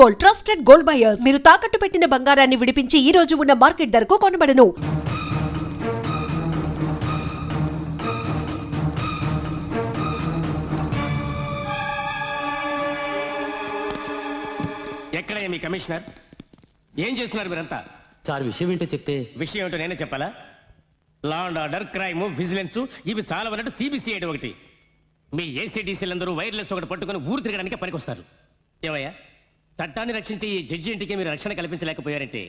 Gold trusted gold buyers మీరు తాకట్టు పెట్టిన బంగారాన్ని విడిపించి ఈ రోజు ఉన్న మార్కెట్ ధరకు కొనబడను. ఎక్కడయ్యా మీ కమిషనర్? ఏం చేస్తున్నారు మీరంతా? సార్ విషయం ఏంటో చెప్తే? విషయం ఏంటో నేనే చెప్పాలా? Law and order crime vigilance ఇవి చాలా ఉన్నట్టు సిబిసిఐడి ఒకటి. మీ ఏసీడీసీలు అందరూ వైర్లెస్ ఒకటి పట్టుకొని ఊరు తిరగడానికి పనికొస్తారు. ఏమయ్యా? చట్టాన్ని రక్షించే ఈ జడ్జి ఇంటికి మీరు రక్షణ కల్పించలేకపోయారంటే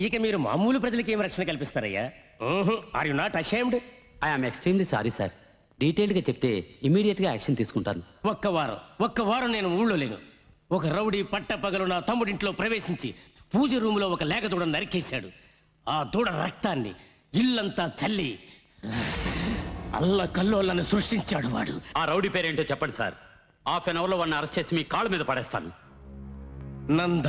ఇక మీరు మామూలు ప్రజలకి ఏం రక్షణ కల్పిస్తారయ్యా? Are you not ashamed I'm extremely sorry sir డీటెయిల్డ్గా చెప్తే ఇమీడియట్గా యాక్షన్ తీసుకుంటాను. ఒక్క వారం ఒక్క వారం నేను ఊళ్ళో లేను. ఒక రౌడీ పట్ట పగలు నా తమ్ముడింట్లో ప్రవేశించి పూజ రూములో ఒక లేక దూడ నరికేశాడు. ఆ దూడ రక్తాన్ని ఇల్లంతా చల్లి అల్ల కల్లోలను సృష్టించాడు వాడు. ఆ రౌడీ పేరేంటో చెప్పండి సార్ హాఫ్ అన్ అవర్లో వాడిని అరెస్ట్ చేసి మీ కాళ్ళ మీద పడేస్తాను. నంద.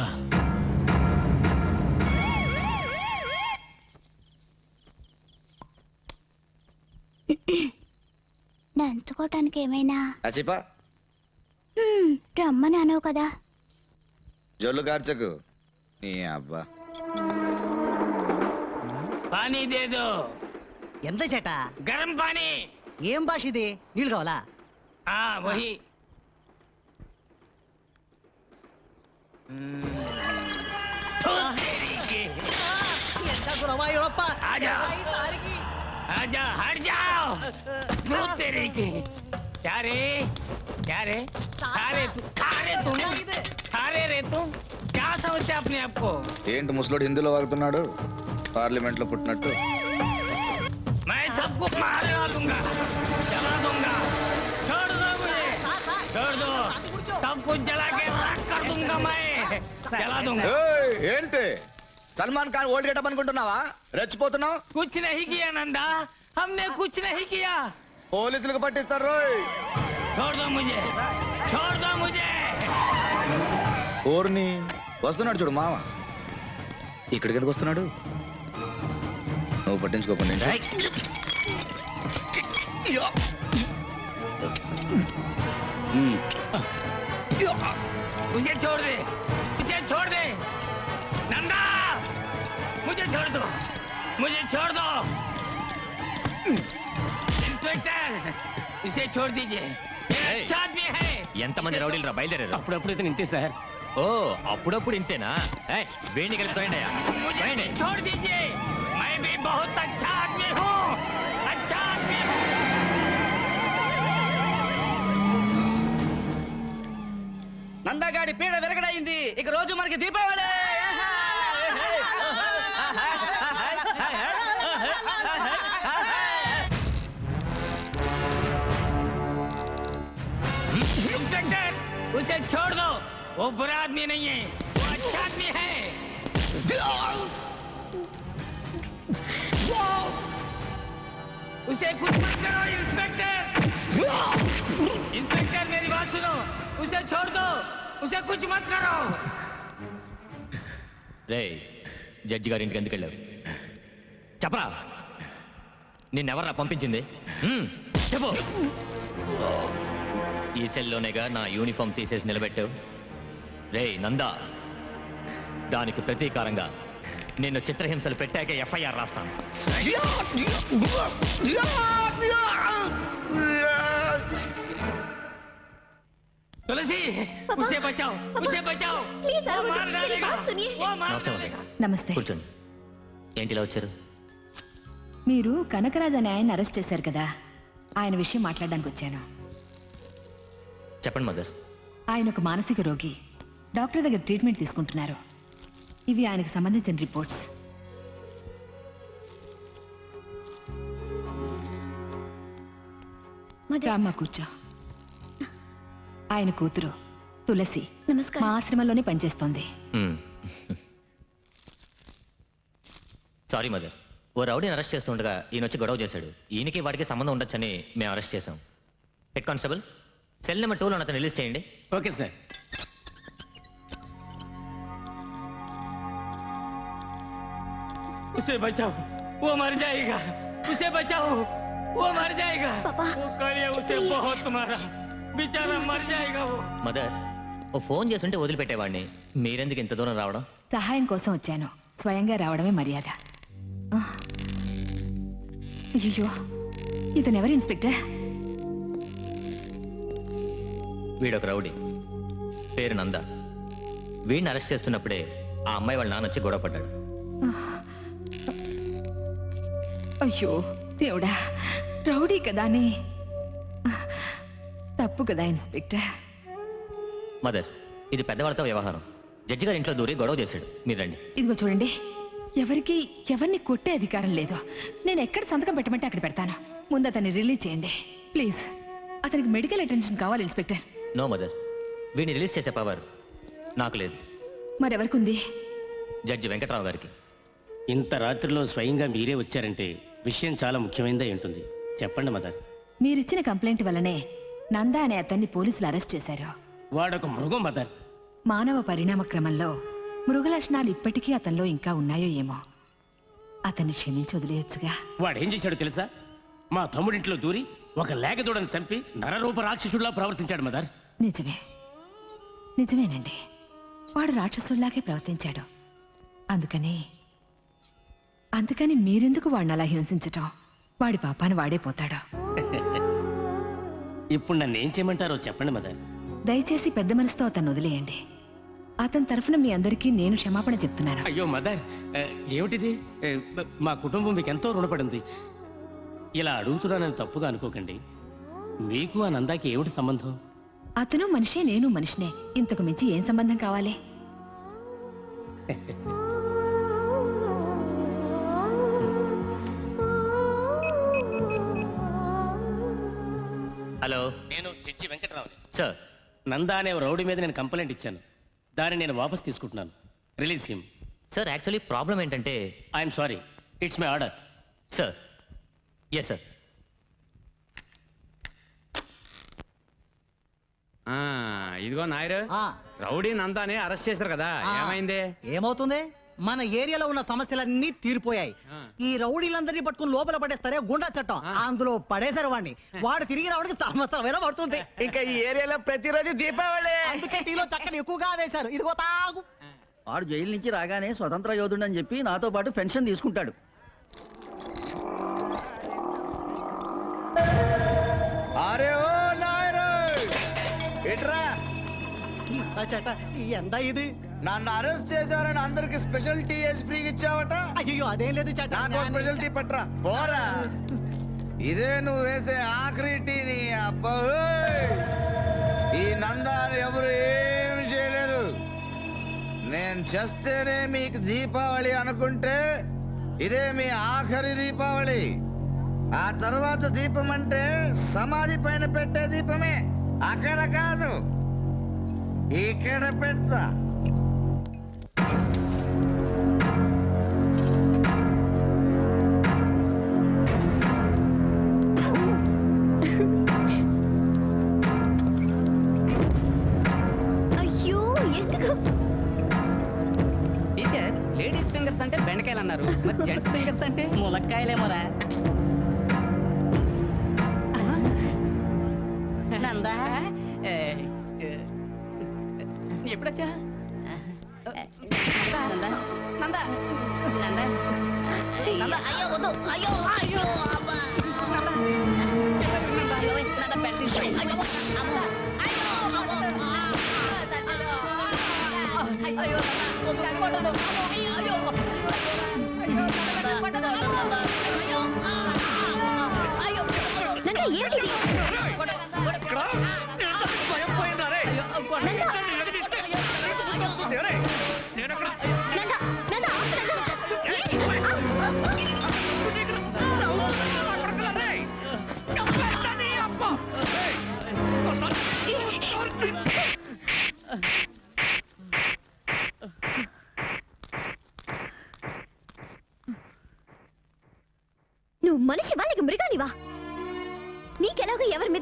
నంచుకోవటానికి ఏమైనా? అచిపా రమ్మని అనవు కదా. జొల్లు కార్చకు. నీ అబ్బా. పానీ దేదో. ఎంత చేట? గరం పానీ. ఏం భాష ఇది? నీళ్ళు కావాలా? ఆ వహి. ఎంత గురవాయూరప్ప ఆజా. आजा हट जाओ भूत तेरे की क्या रे क्या रे खा रे तू खा रे तुम खा रे रे तुम क्या समझते अपने आप को ఏంటి ముసలోడు హిందీలో వాగుతున్నాడు పార్లమెంట్ లో పుట్టినట్టు मैं सबको मारवा दूंगा जला दूंगा छोड़ दो मुझे छोड़ दो सब कुछ जला के राख कर दूंगा मैं जला दूंगा ఏయ్, ఏంటి సల్మాన్ ఖాన్ ఓల్డ్ గెటప్ అనుకుంటున్నావా రెచ్చిపోతున్నావు कुछ नहीं किया नंदा हमने कुछ नहीं किया పోలీసులకు పట్టిస్తారు రోయ్ छोड़ दो मुझे छोड़ दो मुझे ఓర్ని వస్తున్నాడు చూడు మామ ఇక్కడికి ఎందుకు వస్తున్నాడు నువ్వు పట్టించుకోకుండా ఏంటి? మ్మ్. मुझे छोड़ दे मुझे छोड़ दे नंदा मुझे छोड़ दो मुझे छोड़ दो इंस्पेक्टर इसे छोड़ दीजिए ये अच्छा आदमी है ఎంతమంది రౌడీలు రా బయలుదేరారు అప్పుడప్పుడు ఇతను ఇంతే సార్ ఓ అప్పుడప్పుడు ఇంతేనా ఏయ్, వేణి కలిపి తోయండి అయ్యా. मुझे తోయండి. छोड़ दीजिए मैं भी बहुत अच्छा आदमी हूँ నందగాడి పీడ విరగడైంది ఇక రోజు మనకి దీపావళి इंस्पेक्टर उसे छोड़ दो वो बुरा आदमी नहीं है वो अच्छा आदमी है उसे कुछ मत करो इंस्पेक्टर इंस्पेक्टर मेरी बात सुनो उसे छोड़ दो उसे कुछ मत करो రే జడ్జి గారి ఇంటికి ఎందుకు వెళ్ళావు చెప్పరా నిన్నెవర్రా పంపించింది హ్మ్, చెప్పు ఈ సెల్లోనేగా నా యూనిఫామ్ తీసేసి నిలబెట్టావు రే నందా దానికి ప్రతీకారంగా నిన్ను చిత్రహింసలు పెట్టాక ఎఫ్ఐఆర్ రాస్తాను तुलसी उसे बचाओ उसे बचाओ प्लीज वो अरविंद, मार मेरी डालेगा बात सुनिए। वो मार नमस्ते, डालेगा నమస్తే కూర్చోండి ఏంటి ఇలా వచ్చారు మీరు కనకరాజ్ అనే ఆయన అరెస్ట్ చేశారు కదా ఆయన విషయం మాట్లాడడానికి వచ్చాను చెప్పండి మదర్ ఆయన ఒక మానసిక రోగి డాక్టర్ దగ్గర ట్రీట్మెంట్ తీసుకుంటున్నారు ఇవి ఆయనకు సంబంధించిన రిపోర్ట్స్ మదర్ రామ్మ కూర్చో ఆయన కూతురు తులసి మా నమస్కారం ఆశ్రమంలోనే పనిచేస్తోంది సారీ మదర్ ఓ రౌడీని అరెస్ట్ చేస్తుండగా ఈయన వచ్చి గొడవ చేశాడు ఈయనకి వాడికి సంబంధం ఉండొచ్చని మేము అరెస్ట్ చేశాం హెడ్ కానిస్టేబుల్ సెల్ నెంబర్ టూలో అతను రిలీజ్ చేయండి ओके सर उसे बचाओ वो मर जाएगा उसे बचाओ वो मर जाएगा पापा, वो करिए उसे बहुत मारा बेचारा मर जाएगा वो మదర్ ఓ ఫోన్ చేస్తుంటే వదిలిపెట్టేవాడిని మీరెందుకు ఇంత దూరం రావడం సహాయం కోసం వచ్చాను స్వయంగా రావడమే మర్యాద ఆ. అయ్యో ఇతను ఎవరు ఇన్స్పెక్టర్ వీడొక రౌడీ పేరు నంద వీడిని అరెస్ట్ చేస్తున్నప్పుడే ఆ అమ్మాయి వాళ్ళ నాన్న వచ్చి గొడవ పడ్డాడు అయ్యో దేవుడా రౌడీ కదానే తప్పు కదా ఇన్స్పెక్టర్? మదర్ ఇది పెద్దవాళ్ళతో వ్యవహారం. జడ్జి గారి ఇంట్లో దూరి గొడవ చేశాడు. మీరు రండి. ఇదిగో చూడండి ఎవరికి ఎవరిని కొట్టే అధికారం లేదు. నేను ఎక్కడ సంతకం పెట్టమంటే అక్కడ పెడతాను. ముందు అతన్ని రిలీజ్ చేయండి. ప్లీజ్ అతనికి మెడికల్ అటెన్షన్ కావాలి ఇన్స్పెక్టర్. నో మదర్ వీడిని రిలీజ్ చేసే పవర్ నాకు లేదు. మరెవరికి ఉంది జడ్జి వెంకట్రావు గారికి. ఇంత రాత్రిలో స్వయంగా మీరే వచ్చారంటే విషయం చాలా ముఖ్యమైనదై ఉంటుంది. చెప్పండి మదర్. మీరిచ్చిన కంప్లైంట్ వల్లనే నందా అనే అతన్ని పోలీసులు అరెస్ట్ చేశారు. వాడొక మృగం మదర్ మానవ పరిణామ క్రమంలో మృగ లక్షణాలు ఇప్పటికీ అతనిలో ఇంకా ఉన్నాయో ఏమో. అతన్ని క్షమించి వదిలేయచ్చుగా. వాడు ఏం చేశాడో తెలుసా? మా తమ్ముడింట్లో దూరి ఒక లేగదూడని చంపి నరరూప రాక్షసుడిలా ప్రవర్తించాడు మదర్. నిజమే. నిజమేనండి. వాడు రాక్షసుల్లాగే ప్రవర్తించాడు. అందుకని అందుకని మీరెందుకు వాడిని అలా హింసించటం? వాడి పాపాన్ని వాడే పోతాడు. ఇప్పుడు నన్ను ఏం చేయమంటారో చెప్పండి మదర్ దయచేసి పెద్ద మనసుతో అతన్ని వదిలేయండి. అతని తరఫున మీ అందరికీ నేను క్షమాపణ చెప్తున్నాను. అయ్యో మదర్ ఏమిటిది? ఏ, బ- మా కుటుంబం మీకు ఎంతో రుణపడింది. ఇలా అడుగుతున్నానని తప్పుగా అనుకోకండి. మీకు ఆ నందాకి ఏమిటి సంబంధం? అతను మనిషే నేను మనిషినే. ఇంతకు మించి ఏం సంబంధం కావాలి? హలో. నేను జడ్జి వెంకటరావు సార్ నందా అనే రౌడీ మీద నేను కంప్లైంట్ ఇచ్చాను. దాన్ని నేను వాపస్ తీసుకుంటున్నాను. Release him. Sir actually problem ఏంటంటే I'm sorry. It's my order. Sir. Yes sir. ఆ, ఇదిగో నాయరు. రౌడీ నందాని అరెస్ట్ చేశారు కదా. ఏమైంది? ఏమవుతుంది? మన ఏరియాలో ఉన్న సమస్యలన్నీ తీరిపోయాయి. ఈ రౌడీలందరినీ పట్టుకుని లోపల పడేస్తారే గుండా చట్టం. అందులో పడేశారు వాడిని. వాడు తిరిగి రావడానికి సంవత్సరం వేల పడుతుంది? ఇంకా ఈ ఏరియాలో ప్రతిరోజు దీపావళి. అందుకే టీలో చక్కని ఎక్కువగా వేశారు. ఇదిగో తాగు. వాడు జైలు నుంచి రాగానే స్వతంత్ర యోధుడు అని చెప్పి నాతో పాటు పెన్షన్ తీసుకుంటాడు. అరే ఓ నాయరు ఎట్రా చట ఎంత ఇది. నన్ను అరెస్ట్ చేశారని అందరికి స్పెషల్ టీ వేసి ఫ్రీగా ఇచ్చావట? అయ్యో అదేం లేదు నాకు స్పెషల్ టీ పట్రా. పోరా. ఇదే నువ్వు వేసే ఆఖరి టీ నీ అబ్బా. ఈ నందాన్ని ఎవరు ఏమి చేయలేరు. నేను చేస్తేనే మీకు దీపావళి అనుకుంటే ఇదే మీ ఆఖరి దీపావళి. ఆ తర్వాత దీపం అంటే సమాధి పైన పెట్టే దీపమే. అక్కడ కాదు. ఇక్కడ పెడతా. లేడీస్ ఫింగర్స్ అంటే బెండకాయలు అన్నారు మరి జెంట్స్ ఫింగర్స్ అంటే ములక్కాయలేమోరా నందా ఎప్పుడొచ్చా నందా నందా నందా నందా అయ్యో వద్దు అయ్యో అయ్యో అబ్బా నందా అయ్యో నందా కొట్టదు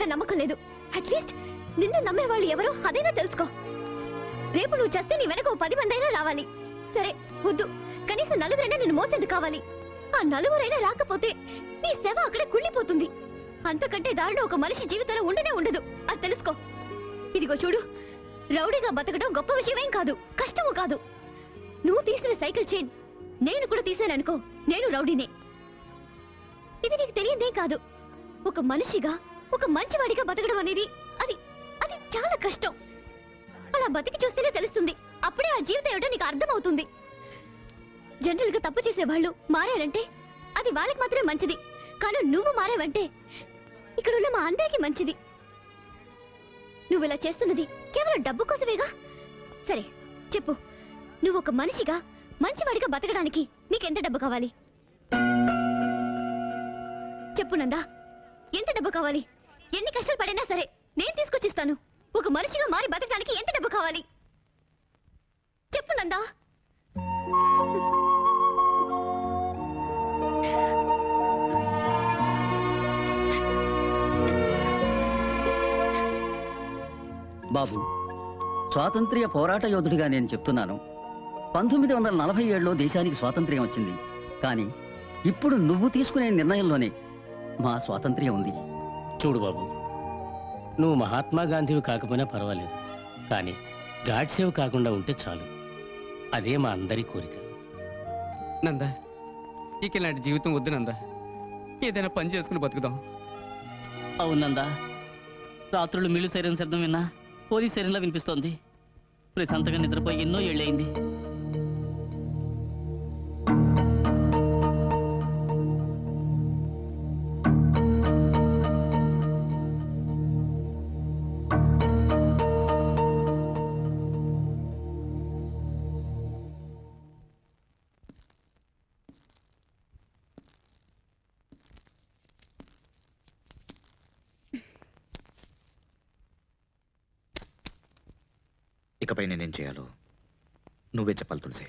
మీద నమ్మకం లేదు. అట్లీస్ట్ నిన్ను నమ్మేవాళ్ళు ఎవరో అదైనా తెలుసుకో. రేపు నువ్వు చేస్తే నీ వెనక ఓ పది మంది అయినా రావాలి. సరే వద్దు. కనీసం నలుగురైనా నిన్ను మోసేది కావాలి. ఆ నలుగురైనా రాకపోతే నీ సేవ అక్కడ కుళ్ళిపోతుంది. అంతకంటే దారిలో ఒక మనిషి జీవితంలో ఉండనే ఉండదు. అది తెలుసుకో. ఇదిగో చూడు. రౌడీగా బతకడం గొప్ప విషయమేం కాదు. కష్టము కాదు. నువ్వు తీసిన సైకిల్ చైన్ నేను కూడా తీసాననుకో నేను రౌడీనే. ఇది నీకు తెలియదే కాదు. ఒక మనిషిగా ఒక మంచివాడిగా బతకడం అనేది అది అది చాలా కష్టం. అలా బతికి చూస్తేనే తెలుస్తుంది. అప్పుడే ఆ జీవితం ఏమిటో నీకు అర్థమవుతుంది. జనరల్గా తప్పు చేసే వాళ్ళు మారారంటే అది వాళ్ళకి మాత్రమే మంచిది. కానీ నువ్వు మారావంటే ఇక్కడ ఉన్న మా అందరికీ మంచిది. నువ్వు ఇలా చేస్తున్నది కేవలం డబ్బు కోసమేగా? సరే చెప్పు. నువ్వు ఒక మనిషిగా మంచివాడిగా బతకడానికి నీకెంత డబ్బు కావాలి? చెప్పు నందా ఎంత డబ్బు కావాలి? ఎన్ని కష్టాలు పడినా సరే నేను తీసుకొచ్చిస్తాను. ఒక మనిషిగా మారి బతకడానికి ఎంత డబ్బు కావాలి? చెప్పు నందా. బాబు స్వాతంత్ర్య పోరాట యోధుడిగా నేను చెప్తున్నాను. పంతొమ్మిది వందల నలభై ఏడులో దేశానికి స్వాతంత్ర్యం వచ్చింది. కానీ ఇప్పుడు నువ్వు తీసుకునే నిర్ణయంలోనే మా స్వాతంత్ర్యం ఉంది. చూడు బాబు నువ్వు మహాత్మా గాంధీవి కాకపోయినా పర్వాలేదు కానీ గాడ్సేవ్ కాకుండా ఉంటే చాలు. అదే మా అందరి కోరిక. నందా ఇక ఇలాంటి జీవితం వద్దు నందా. ఏదైనా పని చేసుకుని బతుకుదాం. అవునందా రాత్రులు మిల్లు సైరన్ శబ్దం విన్నా పోలీస్ సైరన్లా వినిపిస్తోంది. ప్రశాంతంగా నిద్రపోయి ఎన్నో ఏళ్ళయింది. ఇకపై నేనేం చేయాలో నువ్వే చెప్పాలి తులసి.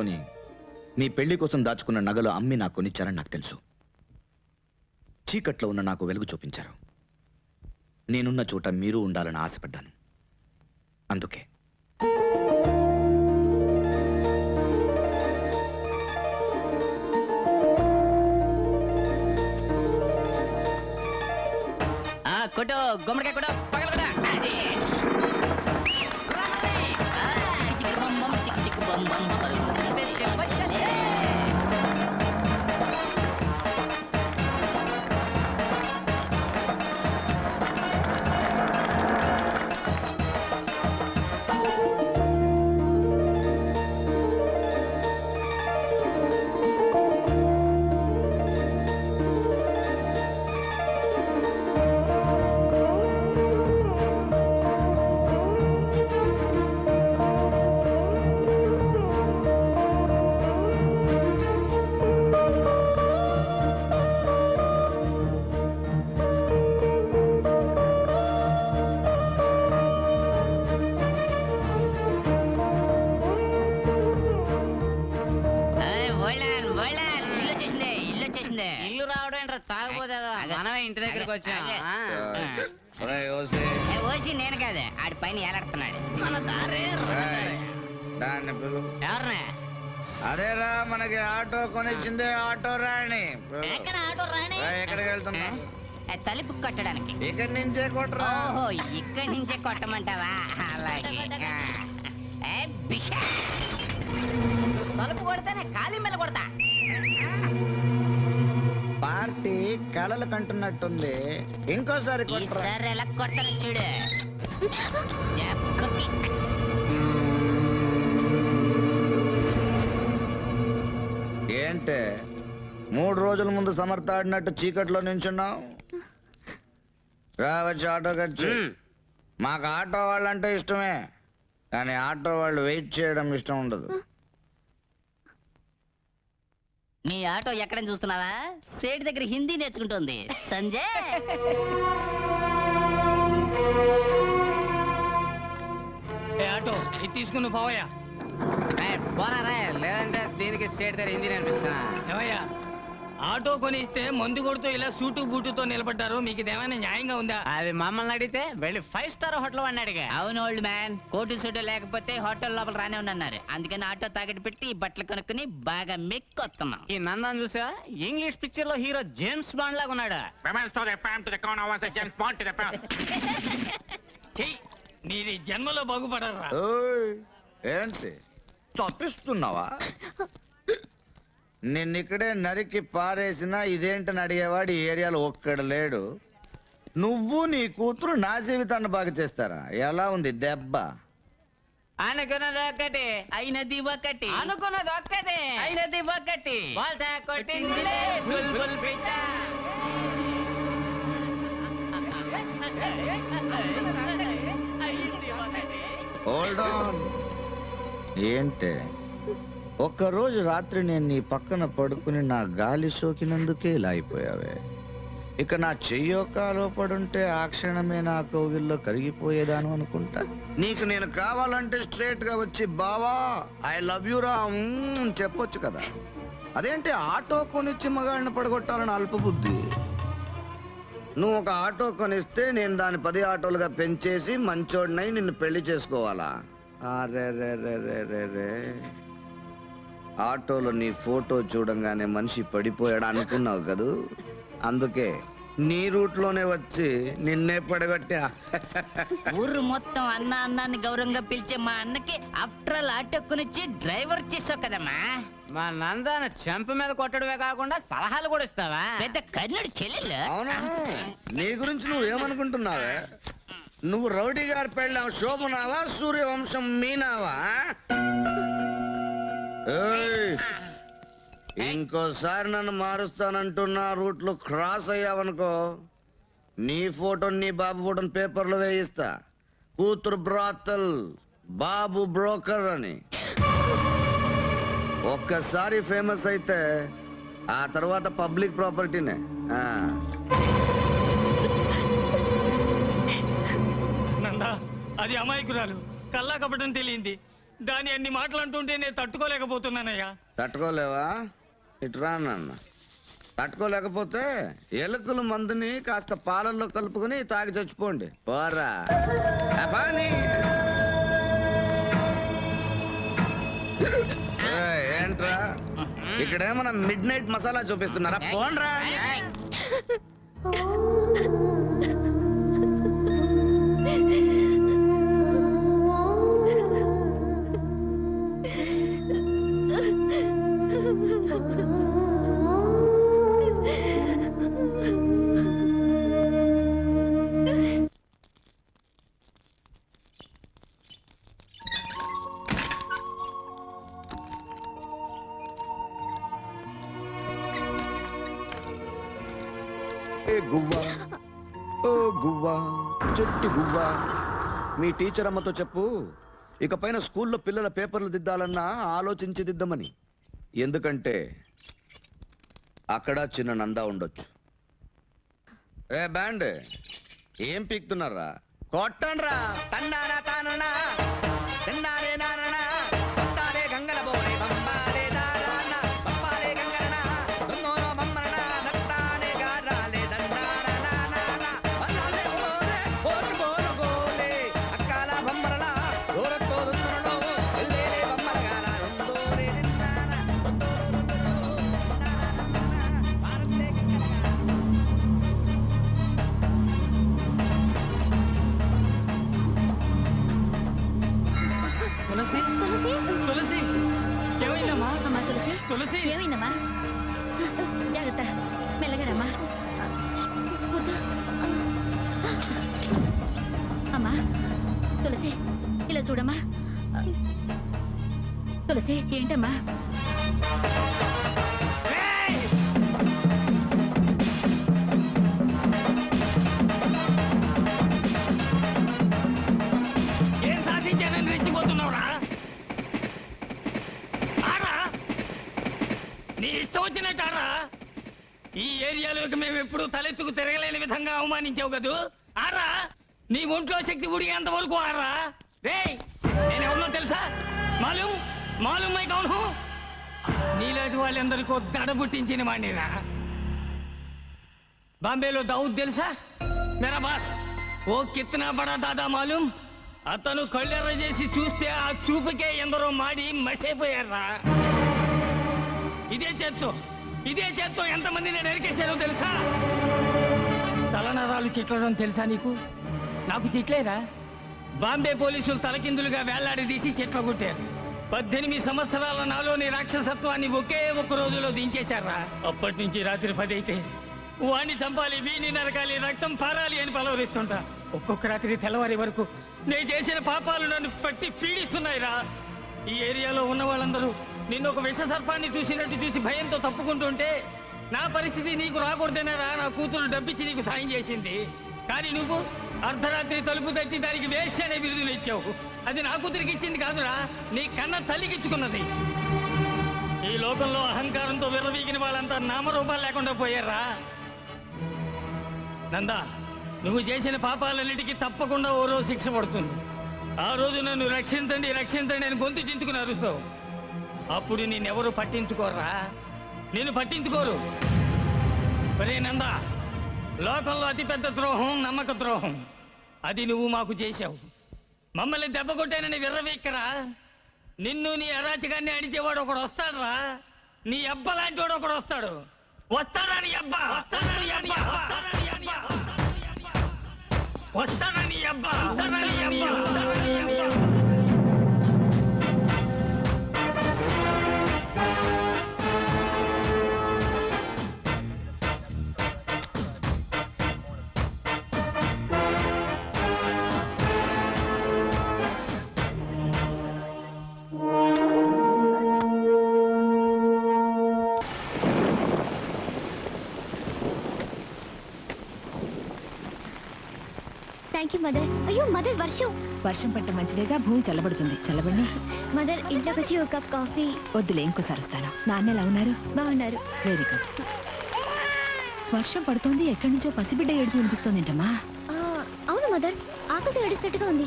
ఈ నీ మీ పెళ్ళి కోసం దాచుకున్న నగలు అమ్మి నాకు కొనిచ్చారని నాకు తెలుసు. చీకట్లో ఉన్న నాకు వెలుగు చూపించారు. నేనున్న చోట మీరు ఉండాలని ఆశపడ్డాను. అందుకే. కొట్టు గుమ్మడికాయ కొట్టు పగల కొట్టు. మనమే ఇంటి దగ్గరికి వచ్చాం. ఒరేయ్, ఓసి, ఓసి నేను కాదే. ఆడి పైన ఏలాడుతున్నాడు. మన దారే దాన్ని పిలు. అదేరా మనకి ఆటో కొనిచ్చింది ఆటో రాణి. పిలు. ఎక్కడ ఆటో రాని ఏయ్, ఎక్కడికి వెళ్తున్నా ఏ, తలుపు కొట్టడానికి. ఇక్కడి నుంచే కొట్టరా? ఓహో ఇక్కడి నుంచే కొట్టమంటావా? అలాగే. ఆ. ఏ, బిషా. తలుపు కొడితేనే ఖాళీ మీద కొడతా. కళలు కంటున్నట్టుంది. ఇంకోసారి ఈసారి ఎలా చూడు. ఏంటే? మూడు రోజుల ముందు సమర్థ ఆడినట్టు చీకట్లో నించున్నావు? రావచ్చు ఆటో ఖర్చు. మాకు ఆటో వాళ్ళంటే ఇష్టమే. కానీ ఆటో వాళ్ళు వెయిట్ చేయడం ఇష్టం ఉండదు. నీ ఆటో ఎక్కడని చూస్తున్నావా? సేటి దగ్గర హిందీ నేర్చుకుంటుంది. సంజయ్! ఏ ఆటో ఇది తీసుకుని పోవయ్యా. పోనారా లేదంటే దీనికి స్టేట్ దగ్గర హిందీ నేర్పిస్తున్నా. ఏమయ్యా? ఆటో కొని ఇస్తే మందు కొడుతూ ఇలా సూటు బూటుతో నిలబడ్డారు. మీకు ఇదేమైనా న్యాయంగా ఉందా? అది మమ్మల్ని అడిగితే వెళ్ళి ఫైవ్ స్టార్ హోటల్ వాడిని అడిగా. అవును ఓల్డ్ మ్యాన్ కోటు సూటు లేకపోతే హోటల్ లోపల రానే ఉన్నారు అందుకని ఆటో తాకట్టు పెట్టి ఈ బట్టలు కొనుక్కుని బాగా మెక్కొస్తున్నాం. ఈ నందన్ చూసా? ఇంగ్లీష్ పిక్చర్లో హీరో జేమ్స్ బాండ్ లాగా ఉన్నాడు? చెయ్యి నీది జన్మలో బాగుపడరా. ఓయ్, ఏంటి? తప్పిస్తున్నావా? నిన్నిక్కడే నరికి పారేసినా ఇదేంటని అడిగేవాడు ఈ ఏరియాలో ఒక్కడు లేడు. నువ్వు నీ కూతురు నా జీవితాన్ని బాగా చేస్తారా? ఎలా ఉంది దెబ్బ? అనుకున్నది ఒక్కటి. అయినది ఒకటి అనుకున్నది ఒక్కటి. అయినది ఒకటి వాళ్ళ కొట్టిందిలే బుల్బుల్ పిట్ట. హోల్డ్ ఆన్ ఏంటే? ఒక్కరోజు రాత్రి నేను నీ పక్కన పడుకుని నా గాలి సోకినందుకే ఇలా అయిపోయావే. ఇక నా చెయ్యో పడుంటే ఆ క్షణమే నా కోగిల్లో కరిగిపోయేదాను అనుకుంటా? నీకు నేను కావాలంటే స్ట్రేట్గా వచ్చి బావా ఐ లవ్ యూ రా చెప్పొచ్చు కదా. అదేంటి ఆటో కొనిచ్చి మగాడిని పడగొట్టాలని అల్పబుద్ధి? నువ్వు ఒక ఆటో కొనిస్తే నేను దాన్ని పది ఆటోలుగా పెంచేసి మంచోడినై నిన్ను పెళ్ళి చేసుకోవాలా? అరే రే రే రే రే రే ఆటోలో నీ ఫోటో చూడంగానే మనిషి పడిపోయాడు అనుకున్నావు కదూ? అందుకే నీ రూట్లోనే వచ్చి నిన్నే పడగొట్టా. ఊరు మొత్తం అన్న అన్నాన్ని గౌరవంగా పిలిచే మా అన్నకి ఆఫ్టర్ ఆల్ డ్రైవర్ చేసావు కదమ్మా. మా నందన్ చెంప మీద కొట్టడమే కాకుండా సలహాలు కూడా ఇస్తావా? పెద్ద కర్ణుడు చెల్లెలు. అవునా? నీ గురించి నువ్వు ఏమనుకుంటున్నావే? నువ్వు రౌడీ గారి పెళ్ళాం శోభనావా సూర్యవంశం మీనావా! ఇంకోసారి నన్ను మారుస్తానంటున్నా రూట్లు క్రాస్ అయ్యావనుకో నీ ఫోటో నీ బాబు ఫోటోని పేపర్లో వేయిస్తా. కూతురు బ్రాతల్ బాబు బ్రోకర్ అని. ఒక్కసారి ఫేమస్ అయితే ఆ తర్వాత పబ్లిక్ ప్రాపర్టీనే. నందా అది అమాయకురాలు. కల్లా కపటం తెలియంది. దాని అన్ని మాటలు అంటుంటే నేను తట్టుకోలేకపోతున్నానయ్యా. తట్టుకోలేవా? ఇట్రా నాన్న. తట్టుకోలేకపోతే ఎలుకల మందుని కాస్త పాలల్లో కలుపుకొని తాగి చచ్చిపోండి. పోరా. ఏయ్, ఏంట్రా? ఇక్కడేమన్నా మిడ్ నైట్ మసాలా చూపిస్తున్నారా? పోన్రా మీ టీచర్ అమ్మతో చెప్పు. ఇకపైన స్కూల్లో పిల్లల పేపర్లు దిద్దాలన్నా ఆలోచించి దిద్దమని. ఎందుకంటే అక్కడ చిన్న నందా ఉండొచ్చు. ఏ బ్యాండ్ ఏం పీక్తున్నారా? కొట్టండ్రా. తండానా తాననా. తులసి ఇలా చూడమ్మా. తులసి ఏంటమ్మా? నీ ఇష్టం ఈ ఏరియాలోకి మేము ఎప్పుడు తలెత్తుకు తిరగలేని విధంగా అవమానించావు కదూ? ఆరా? నీ ఒంట్లో శక్తి ఉడిగేంత వరకు ఆడరా రే నేను ఎవరినో తెలుసా? మాలూం మాలూం మై కౌన్ నీలాంటి వాళ్ళందరికీ దడ పుట్టించిన వాడినిరా బాంబేలో దావుద్ తెలుసా? మేరా బాస్ ఓ కిత్నా బడా దాదా మాలూం అతను కళ్ళెర్ర చేసి చూస్తే ఆ చూపుకే ఎందరో మాడి మసైపోయారా? ఇదే చేత్తో ఇదే చేత్తో ఎంతమందిని నరికేశారో తెలుసా? తలనరాలు చిట్లడం తెలుసా నీకు? నాకు చెట్లేరా? బాంబే పోలీసులు తలకిందులుగా వేలాడదీసి చిట్ల కొట్టారు. పద్దెనిమిది సంవత్సరాల నాలోని రాక్షసత్వాన్ని ఒకే ఒక్క రోజులో దించేశారా? అప్పటి నుంచి రాత్రి పది అయితే వాణ్ణి చంపాలి వీణి నరకాలి రక్తం పారాలి అని పలవరిస్తుంటా. ఒక్కొక్క రాత్రి తెల్లవారి వరకు నేను చేసిన పాపాలు నన్ను పట్టి పీడిస్తున్నాయిరా. ఈ ఏరియాలో ఉన్న వాళ్ళందరూ నిన్ను ఒక విష సర్పాన్ని చూసినట్టు చూసి భయంతో తప్పుకుంటుంటే నా పరిస్థితి నీకు రాకూడదేనారా నా కూతురు డబ్బిచ్చి నీకు సాయం చేసింది. కానీ నువ్వు అర్ధరాత్రి తలుపు తట్టి దానికి వేస్ట్ అనే బిరుదులు ఇచ్చావు అది నా కూతురికి ఇచ్చింది కాదురా నీ కన్న తల్లికిచ్చుకున్నది ఈ లోకంలో అహంకారంతో విర్రవీగిన వాళ్ళంతా నామరూపాలు లేకుండా పోయారా? నందా నువ్వు చేసిన పాపాలన్నిటికీ తప్పకుండా ఓ రోజు శిక్ష పడుతుంది. ఆ రోజు నన్ను రక్షించండి రక్షించండి అని గొంతు చించుకుని అరుస్తావు. అప్పుడు నేనెవరు పట్టించుకోరా నేను పట్టించుకోరు. ఒరే నందా లోకంలో అతిపెద్ద ద్రోహం నమ్మక ద్రోహం. అది నువ్వు మాకు చేశావు. మమ్మల్ని దెబ్బ కొట్టానని విర్రవీక్కరా నిన్ను నీ అరాచకాన్ని అడిచేవాడు ఒకడు వస్తాడురా. నీ అబ్బ లాంటి వాడు ఒకడు వస్తాడు. వస్తాడా నీ అబ్బ? వస్తాడా నీ అబ్బ? వస్తాడా నీ అబ్బ? వస్తాడా నీ అబ్బ? వస్తాడా నీ థ్యాంక్ యూ మదర్. అయ్యో మదర్ వర్షం. వర్షం పట్ట మంచిదేగా భూమి చల్లబడుతుంది. చల్లబడి. మదర్ ఇంట్లోకి వచ్చి ఒక కప్ కాఫీ. వద్దులే ఇంకోసారి వస్తాను. నాన్న ఎలా ఉన్నారు? బాగున్నారు. వెరీ గుడ్ వర్షం పడుతోంది ఎక్కడి నుంచో పసిబిడ్డ ఏడుపు వినిపిస్తోందేంటమ్మా. ఆ, అవును మదర్. ఆకలితో ఏడుస్తున్నట్టుగా ఉంది.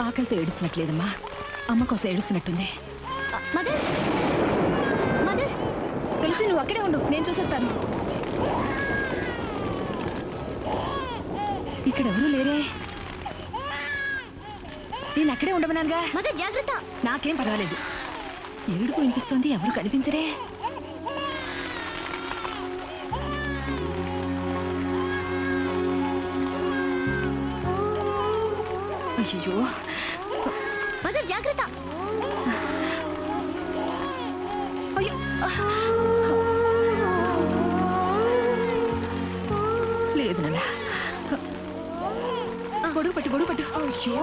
ఆకలితో ఏడుస్తున్నట్లేదమ్మా. అమ్మ కోసం ఏడుస్తున్నట్టుంది. మదర్. మదర్. తులసి నువ్వు అక్కడే ఉండు. నేను చూసేస్తాను. ఇక్కడ ఎవరూ లేరే. నేను అక్కడే ఉండమన్నానుగా మదర్ జాగ్రత్త. నాకేం పర్వాలేదు. ఏడుపు వినిపిస్తోంది ఎవరు కనిపించరే? అయ్యో మదర్ జాగ్రత్త. అయ్యో. లేదు నాన్న. గొడుగు పట్టు గొడుగు పట్టు. అయ్యో.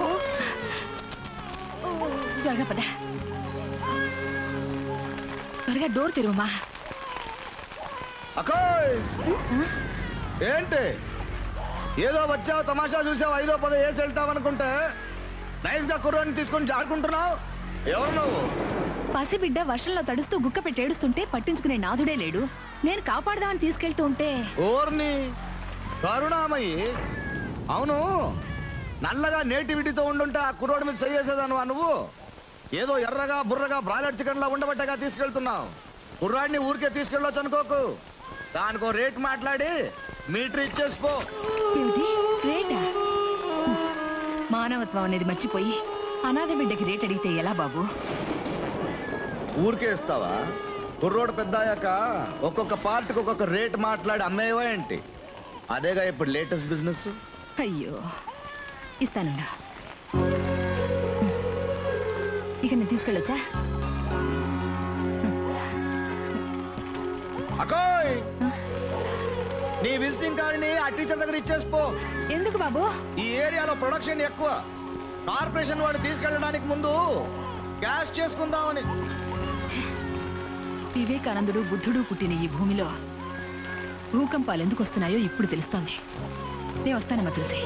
త్వరగా పద. త్వరగా డోర్ తెరువమ్మా. అకోయ్! ఏంటి? ఏదో వచ్చావు తమాషా చూసావు ఐదో పదో వేసి వెళ్తావు అనుకుంటే నైస్గా కుర్రాన్ని తీసుకొని జారుకుంటున్నావు? ఎవరు నువ్వు? పసిబిడ్డ వర్షంలో తడుస్తూ గుక్క పెట్టి ఏడుస్తుంటే పట్టించుకునే నాదుడే లేడు. నేను కాపాడదామని తీసుకెళ్తూ ఉంటే ఓర్ని కరుణామయ్యి అవును నల్లగా నేటివిటీతో ఉండుంటే ఆ కుర్రోడి మీద చేసేదానువా నువ్వు? ఏదో ఎర్రగా బుర్రగా బ్రాయిలర్ చికెన్ లా ఉండబట్టగా తీసుకెళ్తున్నావు. కుర్రాడిని ఊరికే తీసుకెళ్ళొచ్చు అనుకోకు. దానికో రేట్ మాట్లాడి మీటర్ ఏమిటి? రేటా? మానవత్వం అనేది మర్చిపోయి అనాథ బిడ్డకి రేట్ అడిగితే ఎలా బాబు? ఊరికే ఇస్తావా? కుర్రోడు పెద్ద అయ్యాక ఒక్కొక్క పార్టీకి ఒక్కొక్క రేట్ మాట్లాడి అమ్మేవా ఏంటి? అదేగా ఇప్పుడు లేటెస్ట్ బిజినెస్ అయ్యో. ఇస్తానుండా. ఇక నేను తీసుకెళ్ళొచ్చా? అకోయ్! నీ విజిటింగ్ కార్డుని ఆ టీచర్ దగ్గర ఇచ్చేసిపో ఎందుకు బాబు? ఈ ఏరియాలో ప్రొడక్షన్ ఎక్కువ. కార్పొరేషన్ వాడు తీసుకెళ్ళడానికి ముందు క్యాష్ చేసుకుందామని. వివేకానందుడు బుద్ధుడు పుట్టిన ఈ భూమిలో భూకంపాలు ఎందుకు వస్తున్నాయో ఇప్పుడు తెలుస్తోంది. నేను వస్తానమ్మా తులసి.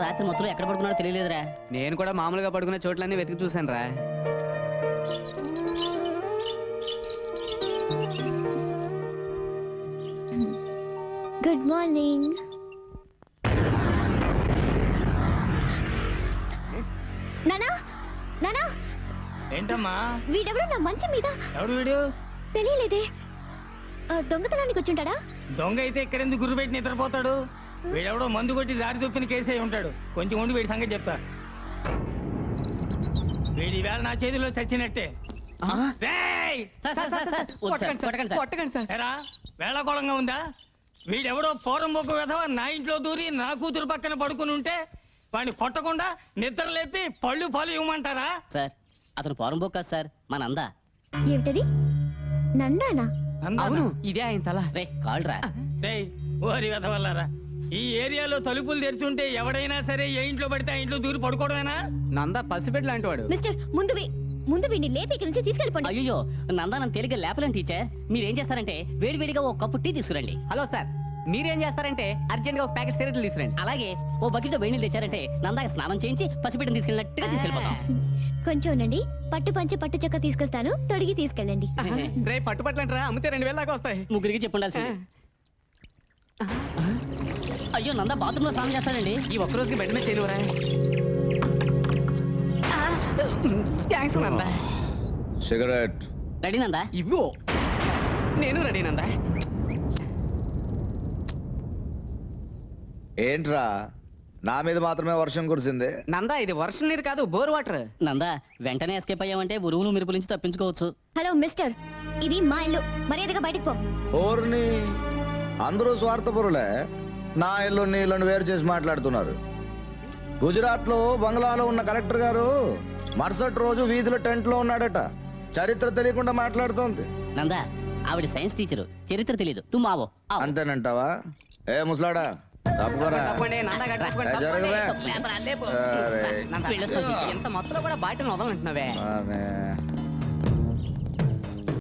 రాత్రి మొత్తం ఎక్కడ పడుకున్నాడో తెలియలేదురా. నేను కూడా మామూలుగా పడుకునే చోట్లన్నీ వెతికి చూశాను రా గుడ్ మార్నింగ్ నానా నానా. ఏంటమ్మా? వీడెవడో నా మంచం మీద. ఎవడు వీడు? తెలియలేదే. ఆ, దొంగతనానికి వచ్చుంటాడా? దొంగ అయితే ఇక్కడెందుకు గుర్రుపెట్టి నిద్రపోతాడు? వీడెవడో మందు కొట్టి దారి తొప్పిన కేసే ఉంటాడు. కొంచెం ఉండి వీడి సంగతి చెప్తా. వీడి వేళ నా చేతిలో చచ్చినట్టే. రేయ్! సార్, సార్, సార్, సార్, వద్దు సార్, కొట్టకండి సార్. కొట్టకండి సార్. ఎరా వేళకోళంగా ఉందా? వీడెవడో పోరం బొగ్గు వెధవ నా ఇంట్లో దూరి నా కూతురు పక్కన పడుకుని ఉంటే వాడిని కొట్టకుండా నిద్ర లేపి పళ్ళు పాలు ఇవ్వమంటారా? సార్ అతను పోరం బొక్క సార్ మా నందా. ఏమిటది? నందానా? అవును. ఇదే ఆయన తల. రే కాల్రా. ఓరి వెధవల్లారా. ఈ ఏరియాలో తలుపులు తెరిచుంటే ఎవడైనా సరే ఏ ఇంట్లో పడితే ఆ ఇంట్లో దూరి పడుకోవడమేనా? నంద పసిపెట్టి లాంటి వాడు మిస్టర్ ముందు వీ- ముందు వీడిని లేపి ఇక్కడి నుంచి తీసుకెళ్ళిపోండి. అయ్యో నందా నన్ను తేలిగ్గా లేపలేను టీచర్. మీరేం చేస్తారంటే వేడివేడిగా ఒక కప్పు టీ తీసుకురండి. Hello sir. మీరేం చేస్తారంటే అర్జెంట్గా ఒక ప్యాకెట్ సిగరెట్లు తీసుకురండి. అలాగే ఓ బకెట్ వేడి నీళ్ళు తెచ్చారంటే నందాకి స్నానం చేయించి పసిబిడ్డను తీసుకెళ్ళినట్టుగా తీసుకెళ్ళిపోతాం. కొంచెం ఉండండి. పట్టు పంచి పట్టు చక్క తీసుకొస్తాను. తొడిగి తీసుకెళ్ళండి. రేపు పట్టుపట్లంటారా. అమ్మితే రెండు వేల దాకా వస్తాయి. ముగ్గురికి చెప్పుండాల్సింది. అయ్యో నందా బాత్రూమ్లో స్నానం చేస్తాడండి. ఈ ఒక్క రోజుకి బెడ్ మీద చేయనురా thanks Nanda. Cigarette. Ready Nanda? ఇవ్వు. నేను రెడీ నంద. ఏంట్రా? నా మీద మాత్రమే వర్షం కురిసింది. నంద ఇది వర్షం నీరు కాదు బోర్ వాటర్. నందా వెంటనే ఎస్కేప్ అయ్యామంటే ఉరువులు మెరుపుల నుంచి తప్పించుకోవచ్చు. Hello mister. ఇది మా ఇల్లు. మర్యాదగా బయటికి పో. ఓర్ని. అందరూ స్వార్థపరులే. నా ఇల్లు నీ ఇల్లుని వేరు చేసి మాట్లాడుతున్నారు. గుజరాత్లో బంగ్లాలో ఉన్న కలెక్టర్ గారు మరుసటి రోజు వీధిలో టెంట్లో ఉన్నాడట. చరిత్ర తెలియకుండా మాట్లాడుతోంది. నందా ఆవిడ సైన్స్ టీచరు. చరిత్ర తెలియదు తుమ్మావో అంతేనంటావా? ఏ ముసలాడా తప్పుకోరా ఏ, జరగవే. ఎంత మొత్తంలో కూడా బాటిల్ వదలంటున్నావే ఆమె.